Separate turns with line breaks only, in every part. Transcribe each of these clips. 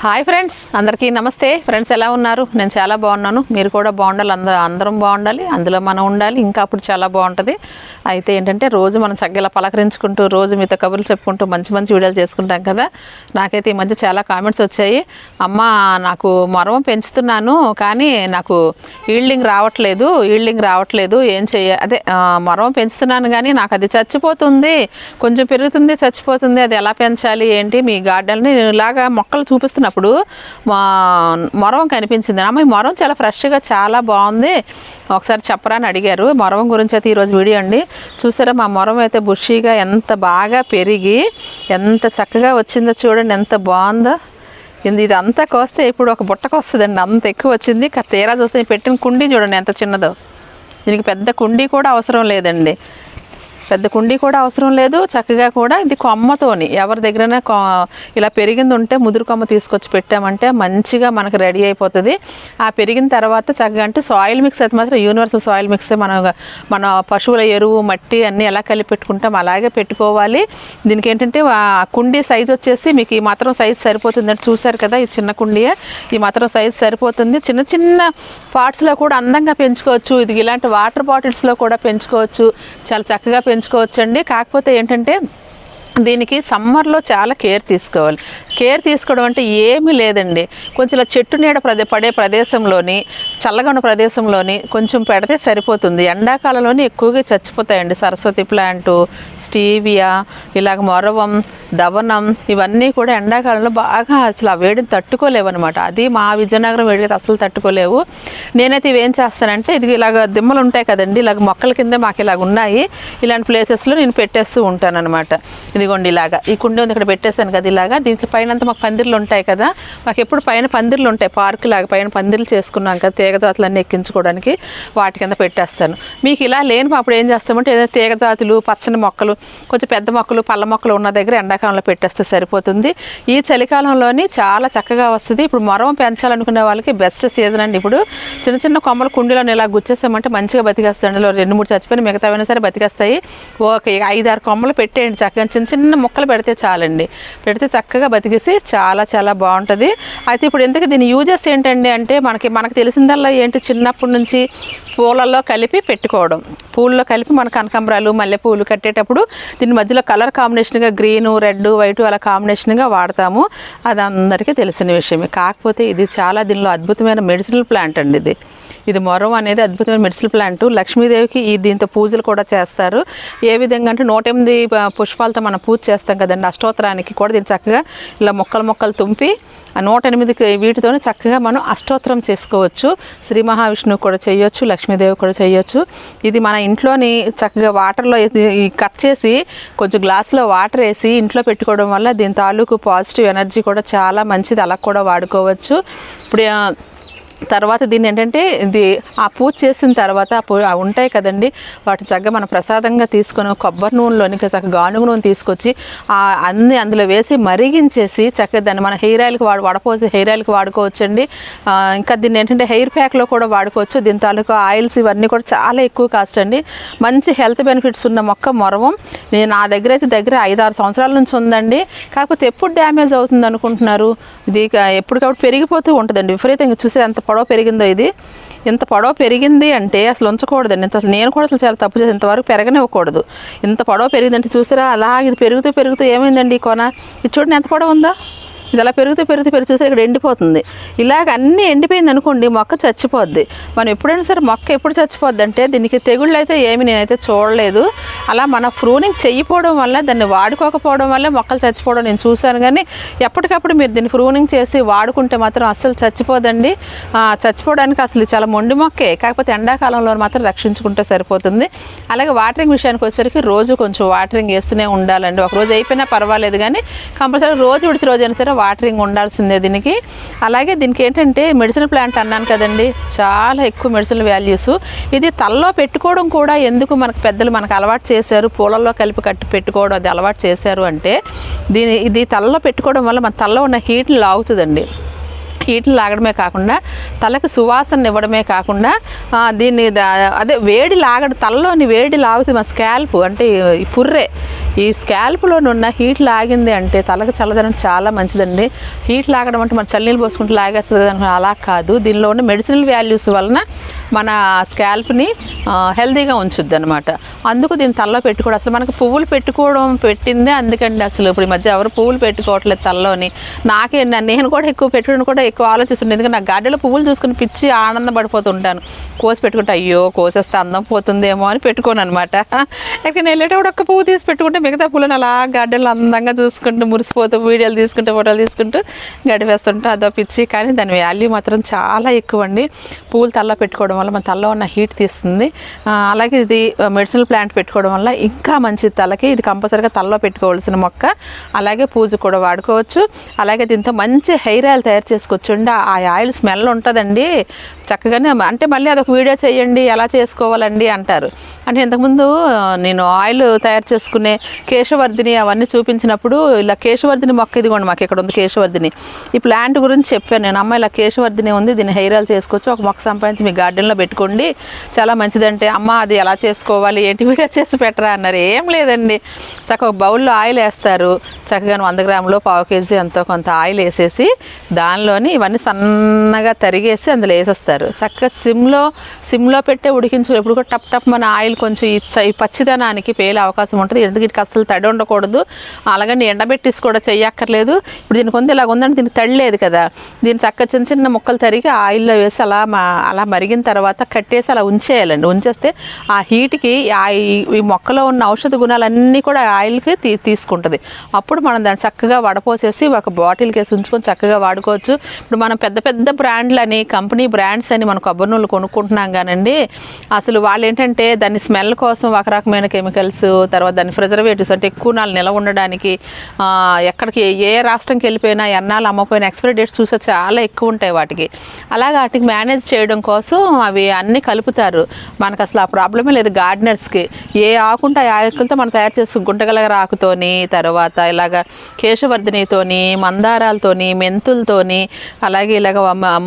Hi friends అందరికీ నమస్తే. Friends ఎలా ఉన్నారు? నేను చాలా బాగున్నాను. మీరు కూడా బాగుండాలి. అందరూ అందరం బాగుండాలి. అందులో మనం ఉండాలి. ఇంకా అప్పుడు చాలా బాగుంటుంది. అయితే ఏంటంటే రోజు మనం చక్కగా పలకరించుకుంటూ రోజు మీతో కబుర్లు చెప్పుకుంటూ మంచి మంచి వీడియోలు చేసుకుంటాం కదా. నాకైతే ఈ మధ్య చాలా కామెంట్స్ వచ్చాయి. అమ్మ నాకు మరవం పెంచుతున్నాను కానీ నాకు ఈల్డింగ్ రావట్లేదు ఈల్డింగ్ రావట్లేదు. ఏం చెయ్య అదే మరవం పెంచుతున్నాను కానీ నాకు అది చచ్చిపోతుంది. కొంచెం పెరుగుతుంది చచ్చిపోతుంది. అది ఎలా పెంచాలి? ఏంటి? మీ గార్డెన్ని ఇలాగా మొక్కలు చూపిస్తున్నాను మా మొరవం కనిపించింది. అమ్మ ఈ మొరం చాలా ఫ్రెష్గా చాలా బాగుంది. ఒకసారి చెప్పరా అని అడిగారు. మొరవం గురించి అయితే ఈరోజు వీడియో అండి. చూసారా మా మొరం అయితే బుషీగా ఎంత బాగా పెరిగి ఎంత చక్కగా వచ్చిందో చూడండి ఎంత బాగుందో. ఇది ఇదంతా కోస్తే ఇప్పుడు ఒక బుట్టకు వస్తుందండి. అంత ఎక్కువ వచ్చింది. తీరా చూస్తే పెట్టిన కుండీ చూడండి ఎంత చిన్నదో. దీనికి పెద్ద కుండీ కూడా అవసరం లేదండి. పెద్ద కుండీ కూడా అవసరం లేదు. చక్కగా కూడా ఇది కొమ్మతోని ఎవరి దగ్గరైనా కొ ఇలా పెరిగింది ఉంటే ముదురు కొమ్మ తీసుకొచ్చి పెట్టామంటే మంచిగా మనకు రెడీ అయిపోతుంది. ఆ పెరిగిన తర్వాత చక్కగా అంటే సాయిల్ మిక్స్ అయితే మాత్రం యూనివర్సల్ సాయిల్ మిక్సే మన మన పశువుల ఎరువు మట్టి అన్నీ ఎలా కలిపి పెట్టుకుంటాం అలాగే పెట్టుకోవాలి. దీనికి ఏంటంటే ఆ కుండీ సైజ్ వచ్చేసి మీకు ఈ మాత్రం సైజ్ సరిపోతుంది అంటే చూసారు కదా ఈ చిన్న కుండీయే. ఈ మాత్రం సైజ్ సరిపోతుంది. చిన్న చిన్న పార్ట్స్లో కూడా అందంగా పెంచుకోవచ్చు. ఇది ఇలాంటి వాటర్ బాటిల్స్లో కూడా పెంచుకోవచ్చు. చాలా చక్కగా పెంచుకోవచ్చండి. కాకపోతే ఏంటంటే దీనికి సమ్మర్లో చాలా కేర్ తీసుకోవాలి. కేర్ తీసుకోవడం అంటే ఏమీ లేదండి. కొంచెం ఇలా చెట్టు నీడ ప్రదే పడే ప్రదేశంలోని చల్లగా ఉన్న ప్రదేశంలోని కొంచెం పెడితే సరిపోతుంది. ఎండాకాలంలోనే ఎక్కువగా చచ్చిపోతాయండి. సరస్వతి ప్లాంటు స్టీవియా ఇలాగ మొరవం దవనం ఇవన్నీ కూడా ఎండాకాలంలో బాగా అసలు ఆ వేడిని తట్టుకోలేవన్నమాట. అది మా విజయనగరం వేడికి అసలు తట్టుకోలేవు. నేనైతే ఇవేం చేస్తానంటే ఇది ఇలాగ దిమ్మలు ఉంటాయి కదండి. ఇలాగ మొక్కల కింద మాకు ఇలాగ ఉన్నాయి. ఇలాంటి ప్లేసెస్లో నేను పెట్టేస్తూ ఉంటాను అనమాట ఇదిగోండి ఇలాగా. ఈ కుండీ ఉంది ఇక్కడ పెట్టేశాను కదా ఇలాగా. దీనికి పైన అంతా మాకు పందిర్లు ఉంటాయి కదా. మాకు ఎప్పుడు పైన పందిర్లు ఉంటాయి పార్క్ లాగా పైన పందిర్లు చేసుకున్నాం కదా తీగ జాతులన్నీ ఎక్కించుకోవడానికి వాటి కింద పెట్టేస్తాను. మీకు ఇలా లేని అప్పుడు ఏం చేస్తామంటే ఏదైనా తీగ జాతులు పచ్చని మొక్కలు కొంచెం పెద్ద మొక్కలు పళ్ళ మొక్కలు ఉన్న దగ్గర ఎండాకాలంలో పెట్టేస్తే సరిపోతుంది. ఈ చలికాలంలోని చాలా చక్కగా వస్తుంది. ఇప్పుడు మొరవం పెంచాలనుకునే వాళ్ళకి బెస్ట్ సీజన్ అండి ఇప్పుడు. చిన్న చిన్న కొమ్మలు కుండీలను ఇలా గుచ్చేస్తామంటే మంచిగా బతికేస్తాయి. అందులో రెండు మూడు చచ్చిపోయిన మిగతావైనా సరే బతికేస్తాయి. ఒక ఐదారు కొమ్మలు పెట్టేయండి చక్కగా. చిన్న చిన్న ముక్కలు పెడితే చాలండి. పెడితే చక్కగా బతికేసి చాలా చాలా బాగుంటుంది. అయితే ఇప్పుడు ఎందుకు దీని యూజెస్ ఏంటండి అంటే మనకి మనకు తెలిసిందల్లా ఏంటి చిన్నప్పటి నుంచి పూలల్లో కలిపి పెట్టుకోవడం. పూల్లో కలిపి మన కనకాంబరాలు మల్లెపూలు కట్టేటప్పుడు దీని మధ్యలో కలర్ కాంబినేషన్గా గ్రీను రెడ్ వైట్ అలా కాంబినేషన్గా వాడతాము. అది అందరికీ తెలిసిన విషయమే. కాకపోతే ఇది చాలా దీనిలో అద్భుతమైన మెడిసినల్ ప్లాంట్ అండి ఇది. ఇది మొరం అనేది అద్భుతమైన మెడిసిన్ ప్లాంట్. లక్ష్మీదేవికి ఈ దీంతో పూజలు కూడా చేస్తారు. ఏ విధంగా అంటే నూట ఎనిమిది పుష్పాలతో మనం పూజ చేస్తాం కదండి అష్టోత్తరానికి కూడా దీన్ని చక్కగా ఇలా మొక్కలు మొక్కలు తుంపి ఆ నూట ఎనిమిది వీటితోనే చక్కగా మనం అష్టోత్తరం చేసుకోవచ్చు. శ్రీ మహావిష్ణువు కూడా చేయొచ్చు లక్ష్మీదేవి కూడా చేయొచ్చు. ఇది మన ఇంట్లోని చక్కగా వాటర్లో కట్ చేసి కొంచెం గ్లాసులో వాటర్ వేసి ఇంట్లో పెట్టుకోవడం వల్ల దీని తాలూకు పాజిటివ్ ఎనర్జీ కూడా చాలా మంచిది. అలా కూడా వాడుకోవచ్చు. ఇప్పుడు తర్వాత దీన్ని ఏంటంటే ఇది ఆ పూజ చేసిన తర్వాత ఆ పూ- ఉంటాయి కదండి వాటిని చక్కగా మనం ప్రసాదంగా తీసుకొని కొబ్బరి నూనెలోని చక్కగా గానుగ నూనె తీసుకొచ్చి ఆ అన్ని అందులో వేసి మరిగించేసి చక్కగా దాన్ని మన హెయిర్ ఆయిల్కి వాడు వడపోసి హెయిర్ ఆయిల్కి వాడుకోవచ్చండి. ఇంకా దీన్ని ఏంటంటే హెయిర్ ప్యాక్లో కూడా వాడుకోవచ్చు. దీని తాలూకు ఆయిల్స్ ఇవన్నీ కూడా చాలా ఎక్కువ కాస్ట్ అండి. మంచి హెల్త్ బెనిఫిట్స్ ఉన్న మొక్క మొరవం. నేను నా దగ్గర అయితే దగ్గర ఐదు ఆరు సంవత్సరాల నుంచి ఉందండి. కాకపోతే ఎప్పుడు డ్యామేజ్ అవుతుంది అనుకుంటున్నారు? ఇది ఎప్పటికప్పుడు పెరిగిపోతూ ఉంటుందండి. విపరీతంగా చూసే అంత పొడవ పెరిగిందో ఇది? ఇంత పొడవ పెరిగింది అంటే అసలు ఉంచకూడదండి. ఇంత అసలు నేను కూడా అసలు చాలా తప్పు చేసి ఇంతవరకు పెరగనివ్వకూడదు. ఇంత పొడవ పెరిగిందంటే చూసారా? అలా ఇది పెరుగుతూ పెరుగుతూ ఏమైందండి ఈ కొన? ఇది చూడండి ఎంత పొడవ ఉందో? ఇది అలా పెరుగుతూ పెరుగుతూ పెరుగు చూస్తే ఇక్కడ ఎండిపోతుంది. ఇలాగ అన్నీ ఎండిపోయింది అనుకోండి మొక్క చచ్చిపోద్ది. మనం ఎప్పుడైనా సరే మొక్క ఎప్పుడు చచ్చిపోద్ది అంటే దీనికి తెగుళ్ళు అయితే ఏమి నేనైతే చూడలేదు. అలా మన ప్రూనింగ్ చెయ్యిపోవడం వల్ల దాన్ని వాడుకోకపోవడం వల్ల మొక్కలు చచ్చిపోవడం నేను చూశాను. కానీ ఎప్పటికప్పుడు మీరు దీన్ని ప్రూనింగ్ చేసి వాడుకుంటే మాత్రం అస్సలు చచ్చిపోదండి. చచ్చిపోవడానికి అసలు చాలా మొండి మొక్కే. కాకపోతే ఎండాకాలంలో మాత్రం రక్షించుకుంటే సరిపోతుంది. అలాగే వాటరింగ్ విషయానికి వచ్చేసరికి రోజు కొంచెం వాటరింగ్ వేస్తూనే ఉండాలండి. ఒక రోజు అయిపోయినా పర్వాలేదు కానీ కంపల్సరీ రోజు విడిచి రోజు అయినా సరే వాటరింగ్ ఉండాల్సిందే దీనికి. అలాగే దీనికి ఏంటంటే మెడిసిన్ ప్లాంట్ అన్నాను కదండి చాలా ఎక్కువ మెడిసిన్ వాల్యూస్. ఇది తలలో పెట్టుకోవడం కూడా ఎందుకు మనకు పెద్దలు మనకు అలవాటు చేశారు పూలల్లో కలిపి కట్టి పెట్టుకోవడం అది అలవాటు చేశారు అంటే దీని ఇది తలలో పెట్టుకోవడం వల్ల మన తలలో ఉన్న హీట్లు లాగుతుందండి. హీట్లు లాగడమే కాకుండా తలకు సువాసన ఇవ్వడమే కాకుండా దీన్ని దా- అదే వేడి లాగడం తలలోని వేడి లాగుతుంది మా స్కాల్ప్ అంటే ఈ పుర్రే ఈ స్కాల్ప్లోనున్న హీట్ లాగింది అంటే తలకు చల్లదనం చాలా మంచిదండి. హీట్ లాగడం అంటే మన చల్లీలు పోసుకుంటే లాగేస్తుంది అనుకో అలా కాదు. దీనిలో ఉన్న మెడిసినల్ వాల్యూస్ వలన మన స్కాల్ప్ని హెల్దీగా ఉంచుద్ది అనమాట అందుకు దీన్ని తలలో పెట్టుకోవడం అసలు మనకు పువ్వులు పెట్టుకోవడం పెట్టిందే అందుకండి అసలు. ఇప్పుడు ఈ మధ్య ఎవరు పువ్వులు పెట్టుకోవట్లేదు తలలోని. నాకే నా- నేను కూడా ఎక్కువ పెట్టుకుని కూడా ఎక్కువ ఆలోచిస్తుండే. ఎందుకంటే నా గార్డెన్లో పువ్వులు చూసుకుని పిచ్చి ఆనందపడిపోతుంటాను కోసి పెట్టుకుంటే అయ్యో కోసేస్తే అందం పోతుందేమో అని పెట్టుకోను అనమాట ఎక్కడికి వెళ్ళేటప్పుడు ఒక్క పువ్వు తీసి పెట్టుకుంటే మిగతా పూలను అలా గార్డెన్లో అందంగా చూసుకుంటూ మురిసిపోతూ వీడియోలు తీసుకుంటూ ఫోటోలు తీసుకుంటూ గడిపేస్తుంటే. అదో పిచ్చి. కానీ దాని వాల్యూ మాత్రం చాలా ఎక్కువ అండి పూలు తల్లో పెట్టుకోవడం వల్ల మన తలలో ఉన్న హీట్ తీస్తుంది. అలాగే ఇది మెడిసినల్ ప్లాంట్ పెట్టుకోవడం వల్ల ఇంకా మంచి తలకి. ఇది కంపల్సరీగా తలలో పెట్టుకోవాల్సిన మొక్క. అలాగే పూజ కూడా వాడుకోవచ్చు. అలాగే దీంతో మంచి హెయిర్ ఆయిల్ తయారు చేసుకోవచ్చు. చూడండి ఆ ఆయిల్ స్మెల్ ఉంటుందండి. చక్కగానే అంటే మళ్ళీ అదొక వీడియో చేయండి ఎలా చేసుకోవాలండి అంటారు. అంటే ఇంతకుముందు నేను ఆయిల్ తయారు చేసుకునే కేశవర్ధిని అవన్నీ చూపించినప్పుడు ఇలా కేశవర్ధిని మొక్క ఇదిగోండి మాకు ఇక్కడ ఉంది కేశవర్ధిని. ఈ ప్లాంట్ గురించి చెప్పాను నేను. అమ్మ ఇలా కేశవర్ధిని ఉంది దీన్ని హెయిర్ ఆయిల్ చేసుకోవచ్చు ఒక మొక్క సంపాదించి మీ గార్డెన్లో పెట్టుకోండి. చాలా మంచిదంటే అమ్మ అది ఎలా చేసుకోవాలి ఏంటి వీడియో చేసి పెట్టరా అన్నారు. ఏం లేదండి. చక్కగా ఒక బౌల్లో ఆయిల్ వేస్తారు. చక్కగా వంద గ్రాములు పావు కేజీ ఎంతో కొంత ఆయిల్ వేసేసి దానిలోని ఇవన్నీ సన్నగా తరిగేసి అందులో వేసేస్తారు. చక్కగా సిమ్లో సిమ్లో పెట్టే ఉడికించు ఎప్పుడు కూడా టప్ టప్ మన ఆయిల్ కొంచెం ఈ పచ్చిదనానికి పేలే అవకాశం ఉంటుంది. ఎందుకంటే వీటికి అసలు తడి ఉండకూడదు. అలాగని ఎండబెట్టేసి కూడా చెయ్యక్కర్లేదు. ఇప్పుడు దీనికి ఉంది ఇలాగ ఉందంటే దీనికి తడి లేదు కదా. దీన్ని చక్క చిన్న చిన్న ముక్కలు తరిగి ఆయిల్లో వేసి అలా మా అలా మరిగిన తర్వాత కట్టేసి అలా ఉంచేయాలండి. ఉంచేస్తే ఆ హీట్కి ఆ ఈ- మొక్కలో ఉన్న ఔషధ గుణాలన్నీ కూడా ఆయిల్కి తీ తీసుకుంటుంది. అప్పుడు మనం దాన్ని చక్కగా వడపోసేసి ఒక బాటిల్కి వేసి ఉంచుకొని చక్కగా వాడుకోవచ్చు. ఇప్పుడు మనం పెద్ద పెద్ద బ్రాండ్లని కంపెనీ బ్రాండ్స్ అని మనం కొబ్బరి నూనెలు కొనుక్కుంటున్నాం కానండి అసలు వాళ్ళు ఏంటంటే దాని స్మెల్ కోసం ఒక రకమైన కెమికల్స్ తర్వాత దాని ప్రిజర్వేటివ్స్ అంటే ఎక్కువ నాలు నిలవ ఉండడానికి ఎక్కడికి ఏ రాష్ట్రంకి వెళ్ళిపోయినా ఎన్నాళ్ళు అమ్మపోయినా ఎక్స్పైరీ డేట్స్ చూసే చాలా ఎక్కువ ఉంటాయి వాటికి. అలాగే వాటికి మేనేజ్ చేయడం కోసం అవి అన్నీ కలుపుతారు. మనకు అసలు ఆ ప్రాబ్లమే లేదు గార్డెనర్స్కి. ఏ ఆకుంటే ఆ ఆకులతో మనం తయారు చేసు గుంటగలగ రాకుతోని తర్వాత ఇలాగ కేశవర్ధినితోని మందారాలతోని మెంతులతోని అలాగే ఇలాగ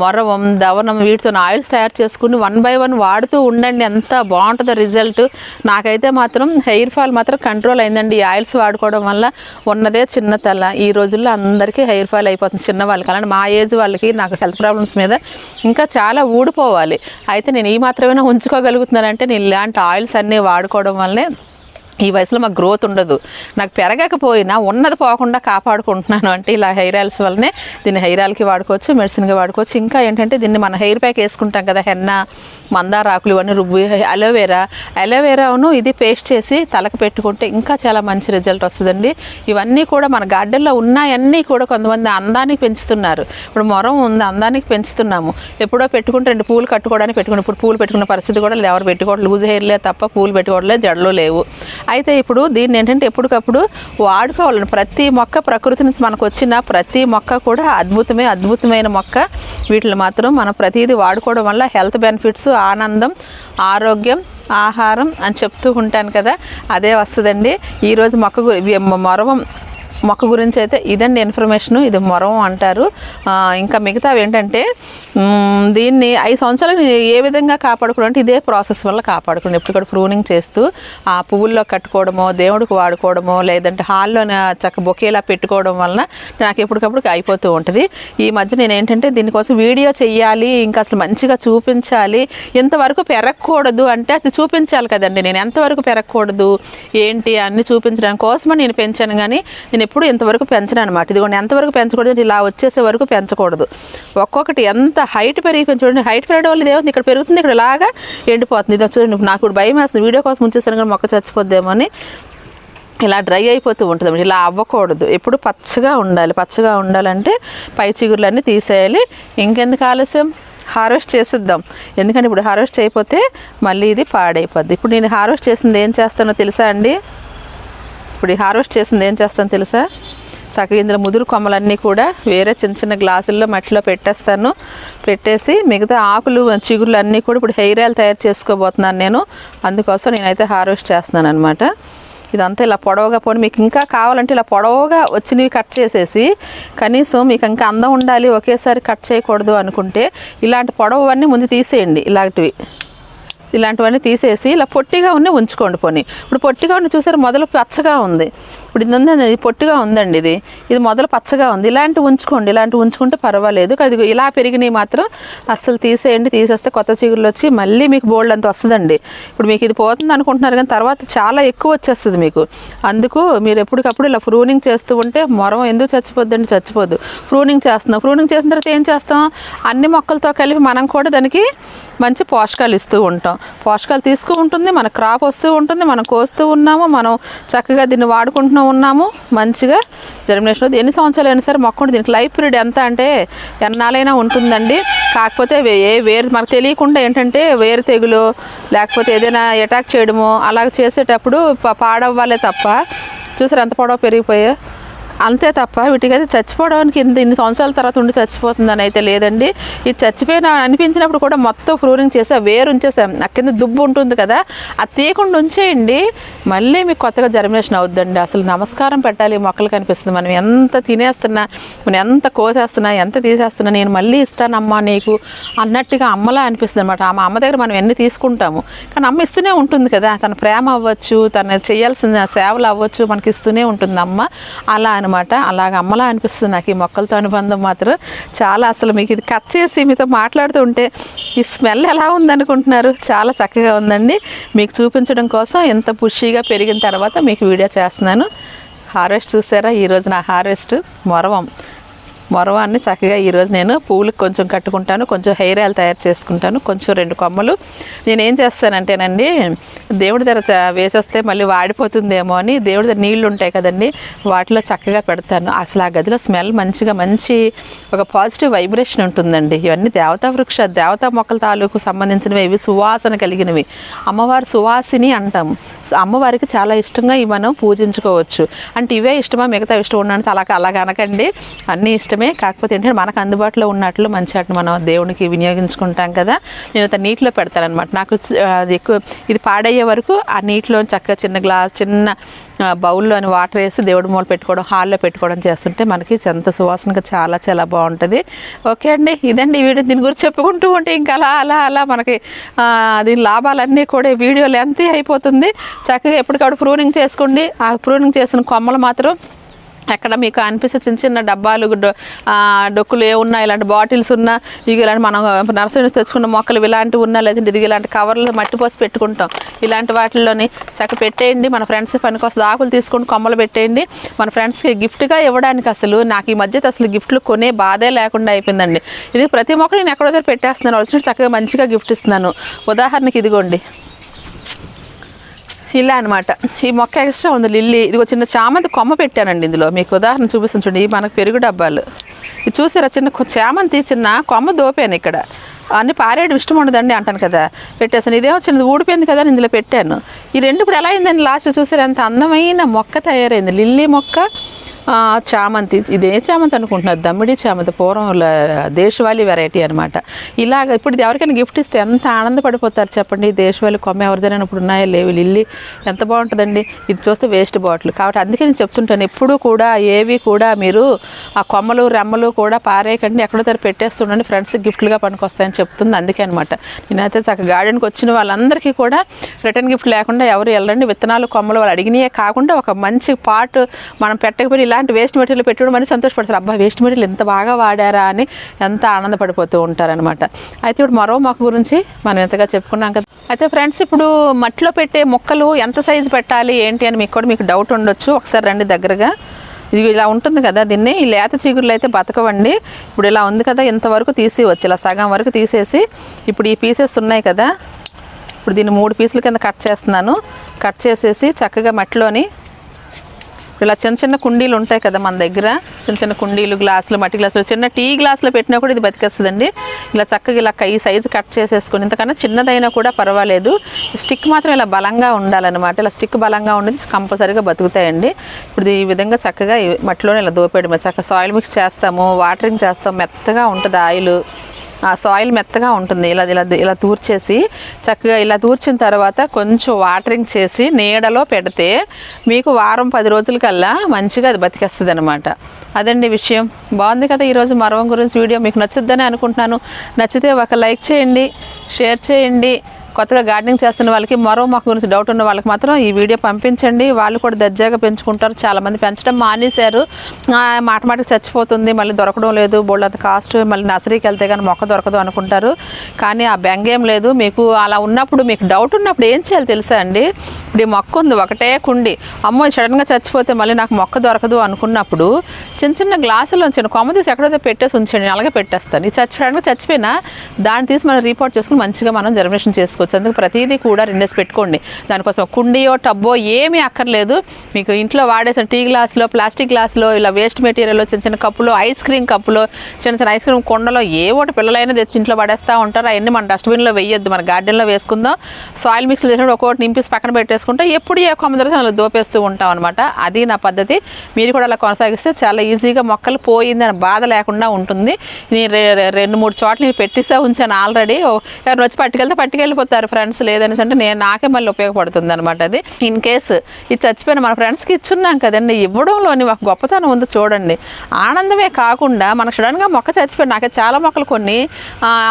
మొరవం దవనం వీటితో ఆయిల్స్ తయారు చేసుకుని వన్ బై వన్ వాడుతూ ఉండండి. ఎంత బాగుంటుందో రిజల్ట్. నాకైతే మాత్రం హెయిర్ ఫాల్ మాత్రం కంట్రోల్ అయిందండి. ఈ ఆయిల్స్ వాడుకోవడం వల్ల ఉన్నదే చిన్న తల. ఈ రోజుల్లో అందరికీ హెయిర్ ఫాల్ అయిపోతుంది చిన్న వాళ్ళకి. అలాంటి మా ఏజ్ వాళ్ళకి నాకు హెల్త్ ప్రాబ్లమ్స్ మీద ఇంకా చాలా ఊడిపోవాలి. అయితే నేను ఈ మాత్రమే ఉంచుకోగలుగుతున్నానంటే నేను ఇలాంటి ఆయిల్స్ అన్నీ వాడుకోవడం వల్లే ఈ వయసులో మాకు గ్రోత్ ఉండదు. నాకు పెరగకపోయినా ఉన్నది పోకుండా కాపాడుకుంటున్నాను. అంటే ఇలా హెయిర్ ఆయిల్స్ వల్లనే దీన్ని హెయిర్ ఆయిల్కి వాడుకోవచ్చు మెడిసిన్గా వాడుకోవచ్చు. ఇంకా ఏంటంటే దీన్ని మన హెయిర్ ప్యాక్ వేసుకుంటాం కదా హెన్న మందార ఆకులు ఇవన్నీ రుబ్బు అలోవేరా అలోవేరాను ఇది పేస్ట్ చేసి తలకు పెట్టుకుంటే ఇంకా చాలా మంచి రిజల్ట్ వస్తుందండి. ఇవన్నీ కూడా మన గార్డెన్లో ఉన్నాయన్నీ కూడా కొంతమంది అందానికి పెంచుతున్నారు. ఇప్పుడు మొరం ఉంది అందానికి పెంచుతున్నాము. ఎప్పుడో పెట్టుకుంటే రెండు పూలు కట్టుకోవడానికి పెట్టుకుని ఇప్పుడు పూలు పెట్టుకున్న పరిస్థితి కూడా ఎవరు పెట్టుకోవడం లూజ్ హెయిర్లే తప్ప పూలు పెట్టుకోవట్లేదు జడలు లేవు. అయితే ఇప్పుడు దీన్ని ఏంటంటే ఎప్పటికప్పుడు వాడుకోవాలని ప్రతి మొక్క ప్రకృతి నుంచి మనకు వచ్చిన ప్రతి మొక్క కూడా అద్భుతమే అద్భుతమైన మొక్క. వీటిని మాత్రం మనం ప్రతిదీ వాడుకోవడం వల్ల హెల్త్ బెనిఫిట్స్ ఆనందం ఆరోగ్యం ఆహారం అని చెప్తూ ఉంటాను కదా. అదే వస్తుందండి. ఈరోజు మొక్క ఇవి మొరవం మొక్క గురించి అయితే ఇదండి ఇన్ఫర్మేషన్ ఇది మొరం అంటారు. ఇంకా మిగతావి ఏంటంటే దీన్ని ఐదు సంవత్సరాలు ఏ విధంగా కాపాడుకోవడం అంటే ఇదే ప్రాసెస్ వల్ల కాపాడుకోండి. ఎప్పటికప్పుడు ప్రూనింగ్ చేస్తూ ఆ పువ్వుల్లో కట్టుకోవడమో దేవుడికి వాడుకోవడమో లేదంటే హాల్లో చక్క బొకేలా పెట్టుకోవడం వలన నాకు ఎప్పటికప్పుడు అయిపోతూ ఉంటుంది. ఈ మధ్య నేను ఏంటంటే దీనికోసం వీడియో చెయ్యాలి ఇంకా అసలు మంచిగా చూపించాలి. ఇంతవరకు పెరగకూడదు అంటే అది చూపించాలి కదండి. నేను ఎంతవరకు పెరగకూడదు ఏంటి అన్ని చూపించడానికి కోసమే నేను పెంచాను. కానీ నేను ఎప్పుడు ఇంతవరకు పెంచను అనమాట ఇదిగోండి ఎంతవరకు పెంచకూడదు ఇలా వచ్చేసే వరకు పెంచకూడదు. ఒక్కొక్కటి ఎంత హైట్ పెరిగిపోయింది చూడండి హైట్ పెరగడం వల్ల ఇదేముంది ఇక్కడ పెరుగుతుంది ఇక్కడ ఇలాగా ఎండిపోతుంది. ఇది చూడండి నాకు ఇప్పుడు భయం వేస్తుంది. వీడియో కోసం ఉంచేసాను కానీ మొక్క చచ్చిపోద్దేమో అని. ఇలా డ్రై అయిపోతూ ఉంటుంది ఇలా అవ్వకూడదు. ఎప్పుడు పచ్చగా ఉండాలి. పచ్చగా ఉండాలంటే పై చిగురులన్నీ తీసేయాలి. ఇంకెందుకు ఆలస్యం? హార్వెస్ట్ చేసిద్దాం. ఎందుకంటే ఇప్పుడు హార్వెస్ట్ చేయకపోతే మళ్ళీ ఇది పాడైపోద్ది. ఇప్పుడు నేను హార్వెస్ట్ చేసింది ఏం చేస్తానో తెలుసా అండి? ఇప్పుడు ఈ హార్వెస్ట్ చేసింది ఏం చేస్తానో తెలుసా? చక్కగా ఇందులో ముదురు కొమ్మలన్నీ కూడా వేరే చిన్న చిన్న గ్లాసుల్లో మట్టిలో పెట్టేస్తాను. పెట్టేసి మిగతా ఆకులు చిగుళ్ళు అన్నీ కూడా ఇప్పుడు హెయిర్ ఆయిల్ తయారు చేసుకోబోతున్నాను నేను. అందుకోసం నేనైతే హార్వెస్ట్ చేస్తున్నాను అనమాట ఇదంతా ఇలా పొడవుగా పోనీ మీకు ఇంకా కావాలంటే ఇలా పొడవుగా వచ్చినవి కట్ చేసేసి కనీసం మీకు ఇంకా అందం ఉండాలి ఒకేసారి కట్ చేయకూడదు అనుకుంటే ఇలాంటి పొడవన్నీ ముందు తీసేయండి ఇలాంటివి. ఇలాంటివన్నీ తీసేసి ఇలా పొట్టిగా ఉన్న ఉంచుకోండి పోనీ. ఇప్పుడు పొట్టిగా ఉన్న చూసారు మొదలు పచ్చగా ఉంది. ఇప్పుడు ఇది ఉందండి ఇది పొట్టిగా ఉందండి ఇది. ఇది మొదలు పచ్చగా ఉంది. ఇలాంటివి ఉంచుకోండి ఇలాంటివి ఉంచుకుంటే పర్వాలేదు. అది ఇలా పెరిగినవి మాత్రం అస్సలు తీసేయండి తీసేస్తే కొత్త చిగురులు వచ్చి మళ్ళీ మీకు బోల్డ్ అంత వస్తుందండి. ఇప్పుడు మీకు ఇది పోతుంది అనుకుంటున్నారు కానీ తర్వాత చాలా ఎక్కువ వచ్చేస్తుంది మీకు. అందుకు మీరు ఎప్పటికప్పుడు ఇలా ప్రూనింగ్ చేస్తూ ఉంటే మొరం ఎందుకు చచ్చిపోద్దండి? చచ్చిపోద్దు ప్రూనింగ్ చేస్తున్నాం. ప్రూనింగ్ చేసిన తర్వాత ఏం చేస్తాం? అన్ని మొక్కలతో కలిపి మనం కూడా దానికి మంచి పోషకాలు ఇస్తూ ఉంటాం. పోషకాలు తీసుకు ఉంటుంది మన క్రాప్ వస్తూ ఉంటుంది మనం కోస్తూ ఉన్నాము మనం చక్కగా దీన్ని వాడుకుంటూ ఉన్నాము. మంచిగా జర్మినేషన్ అవుతుంది. ఎన్ని సంవత్సరాలు అయినా సరే మొక్క దీనికి లైఫ్ పీరియడ్ ఎంత అంటే ఎన్నాలైనా ఉంటుందండి. కాకపోతే వే- ఏ వేరు మనకు తెలియకుండా ఏంటంటే వేరు తెగులు లేకపోతే ఏదైనా అటాక్ చేయడము అలాగ చేసేటప్పుడు పాడవ్వాలే తప్ప చూసారు ఎంత పొడవ పెరిగిపోయా? అంతే తప్ప వీటికైతే చచ్చిపోవడానికి ఇంత ఇన్ని సంవత్సరాల తర్వాత ఉండి చచ్చిపోతుందని అయితే లేదండి. ఇది చచ్చిపోయిన అనిపించినప్పుడు కూడా మొత్తం ఫ్లోరింగ్ చేసి వేరు ఉంచేసాం ఆ కింద దుబ్బు ఉంటుంది కదా అది తీయకుండా ఉంచేయండి. మళ్ళీ మీకు కొత్తగా జర్మినేషన్ అవుద్దండి. అసలు నమస్కారం పెట్టాలి మొక్కలు కనిపిస్తుంది మనం ఎంత తినేస్తున్నా మనం ఎంత కోసేస్తున్నా ఎంత తీసేస్తున్నా నేను మళ్ళీ ఇస్తానమ్మా నీకు అన్నట్టుగా అమ్మలా అనిపిస్తుంది అనమాట మా అమ్మ దగ్గర మనం ఎన్ని తీసుకుంటాము? కానీ అమ్మ ఇస్తూనే ఉంటుంది కదా. తన ప్రేమ అవ్వచ్చు తను చేయాల్సిన సేవలు అవ్వచ్చు మనకి ఇస్తూనే ఉంటుంది అమ్మ అలా అని అనమాట అలాగ అమ్మలా అనిపిస్తుంది నాకు ఈ మొక్కలతో అనుబంధం మాత్రం. చాలా అసలు మీకు ఇది కట్ చేసి మీతో మాట్లాడుతూ ఉంటే ఈ స్మెల్ ఎలా ఉందనుకుంటున్నారు? చాలా చక్కగా ఉందండి. మీకు చూపించడం కోసం ఎంత పుష్గా పెరిగిన తర్వాత మీకు వీడియో చేస్తున్నాను. హార్వెస్ట్ చూసారా? ఈరోజు నా హార్వెస్ట్ మొరవం. మొరవాన్ని చక్కగా ఈరోజు నేను పువ్వులకు కొంచెం కట్టుకుంటాను కొంచెం హెయిర్ ఆయిల్ తయారు చేసుకుంటాను కొంచెం రెండు కొమ్మలు. నేను ఏం చేస్తానంటేనండి దేవుడి దగ్గర వేసేస్తే మళ్ళీ వాడిపోతుందేమో అని దేవుడి దగ్గర నీళ్ళు ఉంటాయి కదండి వాటిలో చక్కగా పెడతాను. అసలు ఆ గదిలో స్మెల్ మంచిగా మంచి ఒక పాజిటివ్ వైబ్రేషన్ ఉంటుందండి. ఇవన్నీ దేవతా వృక్ష దేవతా మొక్కల తాలూకు సంబంధించినవి ఇవి సువాసన కలిగినవి. అమ్మవారు సువాసిని అంటాము అమ్మవారికి చాలా ఇష్టంగా ఇవి మనం పూజించుకోవచ్చు. అంటే ఇవే ఇష్టమా మిగతా ఇష్టం ఉండడానికి అలాగ అనకండి అన్నీ ఇష్టమే కాకపోతే ఏంటంటే మనకు అందుబాటులో ఉన్నట్లు మంచి వాటిని మనం దేవునికి వినియోగించుకుంటాం కదా. నేను అంత నీటిలో పెడతానమాట నాకు అది ఎక్కువ ఇది పాడయ్యే వరకు ఆ నీటిలో చక్కగా చిన్న గ్లాస్ చిన్న బౌల్లోని వాటర్ వేసి దేవుడి మూల పెట్టుకోవడం హాల్లో పెట్టుకోవడం చేస్తుంటే మనకి ఎంత సువాసనగా చాలా చాలా బాగుంటుంది. ఓకే అండి. ఇదండి ఈ వీడియో. దీని గురించి చెప్పుకుంటూ ఉంటే ఇంకా అలా అలా అలా మనకి దీని లాభాలన్నీ కూడా వీడియోలు వీడియో అయిపోతుంది. చక్కగా ఎప్పటికప్పుడు ప్రూనింగ్ చేసుకోండి. ఆ ప్రూనింగ్ చేసిన కొమ్మలు మాత్రం ఎక్కడ మీకు అనిపిస్తే చిన్న చిన్న డబ్బాలు డొక్కులు ఏ ఉన్నా ఇలాంటి బాటిల్స్ ఉన్నా ఇది ఇలాంటి మనం నర్సరీ నుంచి తెచ్చుకున్న మొక్కలు ఇలాంటివి ఉన్నా లేదంటే ఇది ఇలాంటి కవర్లు మట్టి పోసి పెట్టుకుంటాం. ఇలాంటి వాటిల్లోని చక్క పెట్టేయండి మన ఫ్రెండ్స్ పనికోసం ఆకులు తీసుకొని కొమ్మలు పెట్టేయండి. మన ఫ్రెండ్స్కి గిఫ్ట్గా ఇవ్వడానికి అసలు నాకు ఈ మధ్య అసలు గిఫ్ట్లు కొనే బాధే లేకుండా అయిపోయిందండి. ఇది ప్రతి మొక్కలు నేను ఎక్కడో దగ్గర పెట్టేస్తున్నాను. వచ్చినట్టు చక్కగా మంచిగా గిఫ్ట్ ఇస్తున్నాను. ఉదాహరణకి ఇదిగోండి. ఇలా అనమాట ఈ మొక్క ఎక్స్ట్రా ఉంది లిల్లీ. ఇదిగో చిన్న చామంతి కొమ్మ పెట్టానండి ఇందులో. మీకు ఉదాహరణ చూపిస్తాను చూడండి. మనకు పెరుగు డబ్బాలు. ఇది చూసారా? చిన్న చామంతి చిన్న కొమ్మ దోపాను ఇక్కడ. అన్ని పారేయడం ఇష్టం ఉండదండి అంటాను కదా. పెట్టేసాను ఇదేమో చిన్నది ఊడిపోయింది కదా నేను ఇందులో పెట్టాను. ఈ రెండు ఇప్పుడు ఎలా అయిందండి? లాస్ట్ చూసారు? ఎంత అందమైన మొక్క తయారైంది. లిల్లీ మొక్క చామంతి. ఇదే చామంతి అనుకుంటున్నారు దమ్మిడి చామంతి. పూర్వం దేశవాళీ వెరైటీ అనమాట ఇలాగ ఇప్పుడు ఇది ఎవరికైనా గిఫ్ట్ ఇస్తే ఎంత ఆనందపడిపోతారు చెప్పండి? దేశవాళీ కొమ్మ ఎవరిదైనా ఇప్పుడు ఉన్నాయో? లేవు. లిల్లీ ఎంత బాగుంటుందండి? ఇది చూస్తే వేస్ట్ బాటిల్ కాబట్టి అందుకే నేను చెప్తుంటాను. ఎప్పుడూ కూడా ఏవి కూడా మీరు ఆ కొమ్మలు రెమ్మలు కూడా పారేయకండి. ఎక్కడో తర పెట్టేస్తుండండి. ఫ్రెండ్స్ గిఫ్ట్లుగా పనికొస్తాయని చెప్తుంది. అందుకే అనమాట నేనైతే చక్కగా గార్డెన్కి వచ్చిన వాళ్ళందరికీ కూడా రిటర్న్ గిఫ్ట్ లేకుండా ఎవరు వెళ్ళండి విత్తనాలు కొమ్మలు వాళ్ళు అడిగినయే కాకుండా ఒక మంచి పార్ట్ మనం పెట్టకపోయి ఇలాంటి వేస్ట్ మెటీరియల్ పెట్టడం అని సంతోషపడతారు. అబ్బా వేస్ట్ మెటీరియల్ ఎంత బాగా వాడారా అని ఎంత ఆనందపడిపోతూ ఉంటారనమాట అయితే ఇప్పుడు మరో మొక్క గురించి మనం ఎంతగా చెప్పుకున్నాం కదా. అయితే ఫ్రెండ్స్ ఇప్పుడు మట్టిలో పెట్టే మొక్కలు ఎంత సైజు పెట్టాలి ఏంటి అని మీకు కూడా మీకు డౌట్ ఉండొచ్చు. ఒకసారి రండి దగ్గరగా. ఇది ఇలా ఉంటుంది కదా దీన్ని. ఈ లేత చిగురులు అయితే బతకవండి. ఇప్పుడు ఇలా ఉంది కదా ఇంతవరకు తీసేయవచ్చు. ఇలా సగం వరకు తీసేసి ఇప్పుడు ఈ పీసెస్ ఉన్నాయి కదా. ఇప్పుడు దీన్ని మూడు పీసుల కింద కట్ చేస్తున్నాను. కట్ చేసేసి చక్కగా మట్టిలోని ఇలా చిన్న చిన్న కుండీలు ఉంటాయి కదా మన దగ్గర. చిన్న చిన్న కుండీలు గ్లాసులు మట్టి గ్లాసులు చిన్న టీ గ్లాసులు పెట్టినా కూడా ఇది బతికేస్తుందండి. ఇలా చక్కగా ఇలా ఈ సైజు కట్ చేసేసుకొని ఇంతకన్నా చిన్నదైనా కూడా పర్వాలేదు. స్టిక్ మాత్రం ఇలా బలంగా ఉండాలన్నమాట. ఇలా స్టిక్ బలంగా ఉండేది కంపల్సరీగా బతుకుతాయండి. ఇప్పుడు ఈ విధంగా చక్కగా మట్టిలోనే ఇలా దోపేయడం చక్కగా సాయిల్ మిక్స్ చేస్తాము వాటరింగ్ చేస్తాము మెత్తగా ఉంటుంది ఆయిల్. ఆ సాయిల్ మెత్తగా ఉంటుంది. ఇలా ఇలా ఇలా తూర్చేసి చక్కగా ఇలా తూర్చిన తర్వాత కొంచెం వాటరింగ్ చేసి నీడలో పెడితే మీకు వారం పది రోజులకల్లా మంచిగా అది బతికేస్తుంది అనమాట అదండి విషయం. బాగుంది కదా ఈరోజు మరవం గురించి వీడియో. మీకు నచ్చుద్దని అనుకుంటున్నాను. నచ్చితే ఒక లైక్ చేయండి షేర్ చేయండి. కొత్తగా గార్డెనింగ్ చేస్తున్న వాళ్ళకి మరో మొక్క గురించి డౌట్ ఉన్న వాళ్ళకి మాత్రం ఈ వీడియో పంపించండి. వాళ్ళు కూడా దర్జాగా పెంచుకుంటారు. చాలామంది పెంచడం మానేశారు. మాట మాటకి చచ్చిపోతుంది. మళ్ళీ దొరకడం లేదు. బోళ్ళంత అంత కాస్ట్. మళ్ళీ నర్సరీకి వెళ్తే కానీ మొక్క దొరకదు అనుకుంటారు. కానీ ఆ బెంగ ఏం లేదు. మీకు అలా ఉన్నప్పుడు మీకు డౌట్ ఉన్నప్పుడు ఏం చేయాలి తెలుసా అండి? ఇప్పుడు ఈ మొక్క ఉంది. ఒకటే కుండి. అమ్మో సడన్గా చచ్చిపోతే మళ్ళీ నాకు మొక్క దొరకదు అనుకున్నప్పుడు చిన్న చిన్న గ్లాసులు చిన్న కొమ్మ తీసి ఎక్కడైతే పెట్టేసి ఉంచండి. అలాగే పెట్టేస్తాను. ఈ చచ్చి సడన్గా చచ్చిపోయినా దాన్ని తీసి మనం రిపోర్ట్ చేసుకుని మంచిగా మనం జర్మినేషన్ చేసుకోవచ్చు. అందుకు ప్రతిదీ కూడా రెండేసి పెట్టుకోండి. దానికోసం కుండియో టబ్బో ఏమీ అక్కర్లేదు. మీకు ఇంట్లో వాడేసిన టీ గ్లాస్లో ప్లాస్టిక్ గ్లాస్లో ఇలా వేస్ట్ మెటీరియల్లో చిన్న చిన్న కప్పులో ఐస్ క్రీమ్ కప్పులో చిన్న చిన్న ఐస్ క్రీమ్ కొండలో ఏ ఒకటి పిల్లలైనా తెచ్చి ఇంట్లో పడేస్తూ ఉంటారు. అవన్నీ మన డస్ట్బిన్లో వేయొద్దు. మన గార్డెన్లో వేసుకుందాం. సాయిల్ మిక్స్ చేసినప్పుడు ఒక్కొక్కటి నింపేసి పక్కన పెట్టేసుకుంటే ఎప్పుడు ఏ కొమ్మ దొరికితే అందులో దోపేస్తూ ఉంటాం అనమాట అది నా పద్ధతి. మీరు కూడా అలా కొనసాగిస్తే చాలా ఈజీగా మొక్కలు పోయింది అని బాధ లేకుండా ఉంటుంది. నేను రెండు మూడు చోట్ల నేను పెట్టిస్తే ఉంచాను ఆల్రెడీ. ఎవరిని వచ్చి పట్టుకెళ్తే చచ్చిపోతారు ఫ్రెండ్స్ లేదని అంటే నేను నాకే మళ్ళీ ఉపయోగపడుతుంది అనమాట అది. ఇన్ కేసు ఇది చచ్చిపోయిన మన ఫ్రెండ్స్కి ఇచ్చున్నాం కదండి ఇవ్వడంలోని ఒక గొప్పతనం ఉంది చూడండి. ఆనందమే కాకుండా మనకు సడన్గా మొక్క చచ్చిపోయి నాకే చాలా మొక్కలు కొన్ని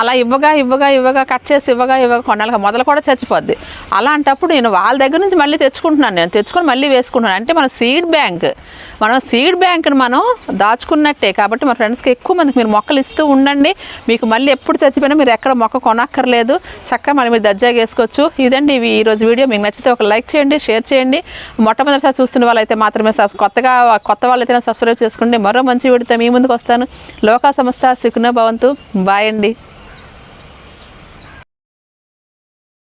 అలా ఇవ్వగా ఇవ్వగా ఇవ్వగా కట్ చేసి ఇవ్వగా ఇవ్వగా కొన్నాళ్ళకి మొదలు కూడా చచ్చిపోద్ది. అలాంటప్పుడు నేను వాళ్ళ దగ్గర నుంచి మళ్ళీ తెచ్చుకుంటున్నాను నేను. తెచ్చుకొని మళ్ళీ వేసుకుంటున్నాను. అంటే మన సీడ్ బ్యాంక్ మనం సీడ్ బ్యాంక్ని మనం దాచుకున్నట్టే కాబట్టి మన ఫ్రెండ్స్కి ఎక్కువ మందికి మీరు మొక్కలు ఇస్తూ ఉండండి. మీకు మళ్ళీ ఎప్పుడు చచ్చిపోయినా మీరు ఎక్కడ మొక్క కొనక్కర్లేదు. చక్కగా మళ్ళీ మీరు దర్జాగా వేసుకోవచ్చు. ఇదండి ఇవి ఈరోజు వీడియో. మీకు నచ్చితే ఒక లైక్ చేయండి షేర్ చేయండి. మొట్టమొదటిసారి చూస్తున్న వాళ్ళైతే మాత్రమే సబ్ కొత్తగా కొత్త వాళ్ళైతే సబ్స్క్రైబ్ చేసుకోండి. మరో మంచి వీడియోతో మీ ముందుకు వస్తాను. లోకా సంస్థ సుఖన భవంతు. బాయ్ అండి.